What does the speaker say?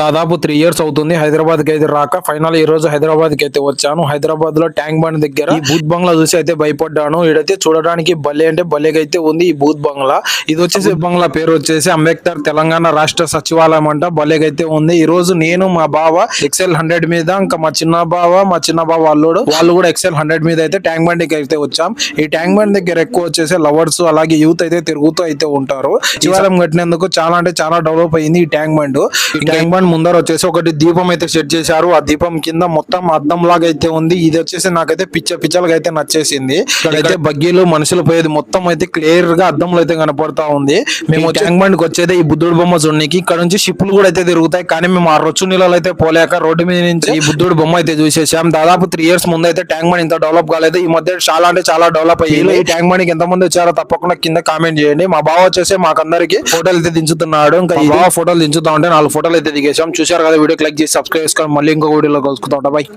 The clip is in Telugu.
దాదాపు త్రీ ఇయర్స్ అవుతుంది. హైదరాబాద్కి అయితే రాక. ఫైనల్ ఈ రోజు హైదరాబాద్కి అయితే వచ్చాను. హైదరాబాద్లో ట్యాంక్ బండ్ దగ్గర ఈ బూత్ బంగ్లా చూసి అయితే భయపడ్డాను. ఇడైతే చూడడానికి భలే అంటే భలేగా అయితే ఉంది ఈ బూత్ బంగ్లా. ఇది వచ్చేసి బంగ్లా పేరు వచ్చేసి అంబేద్కర్ తెలంగాణ రాష్ట్ర సచివాలయం అంట. భలేగా అయితే ఉంది. ఈ రోజు నేను మా బావ ఎక్సెల్ హండ్రెడ్ మీద ఇంకా మా చిన్న బావ మా చిన్న బావ అల్లుడు వాళ్ళు కూడా ఎక్సెల్ హండ్రెడ్ మీద అయితే ట్యాంక్ బండ్కి అయితే వచ్చాం. ఈ ట్యాంక్ బండ్ దగ్గర ఎక్కువ వచ్చేసి లవర్స్ అలాగే యూత్ అయితే తిరుగుతూ అయితే ఉంటారు. సచివాలయం కట్టినందుకు చాలా అంటే చాలా డెవలప్ అయింది ఈ ట్యాంక్ బండ్. ఈ ట్యాంక్ బండ్ ముందర వచ్చేసి ఒకటి దీపం అయితే సెట్ చేశారు. ఆ దీపం కింద మొత్తం అద్దం లాగా అయితే ఉంది. ఇది వచ్చేసి నాకైతే పిచ్చ పిచ్చలుగా అయితే నచ్చేసింది. ఇక్కడైతే బగ్గీలు మనుషులు పోయేది మొత్తం అయితే క్లియర్గా అద్దంలో అయితే కనపడతా ఉంది. మేము ట్యాంక్ బండ్ వచ్చేది ఈ బుద్ధుడు బొమ్మ చూడడానికి ఇక్కడ నుంచి షిప్లు కూడా అయితే తిరుగుతాయి. కానీ మేము ఆ రొచ్చు నీళ్ళలో అయితే పోలేక రోడ్డు మీద నుంచి ఈ బుద్ధుడు బొమ్మ అయితే చూసేసాం. దాదాపు త్రీ ఇయర్స్ ముందు అయితే ట్యాంక్ బండ్ ఇంత డెవలప్ కాలేదు. ఈ మధ్య చాలా అంటే చాలా డెవలప్ అయ్యింది. ఈ ట్యాంక్ బండ్ ఎంత మంది వచ్చారో తప్పకుండా కింద కామెంట్ చేయండి. మా బావ వచ్చేసి మాకందరికి ఫోటోలు అయితే దించుతున్నాడు. ఇంకా ఈ బావ ఫోటోలు దించుతా ఉంటే నాలుగు ఫోటోలు అయితే చేసాం. చూసారు కదా వీడియో క్లిక్ చేసి సబ్స్క్రైబ్ చేసుకొని మళ్ళీ ఇంకో వీడియోలో కలుసుకుంటా బాయ్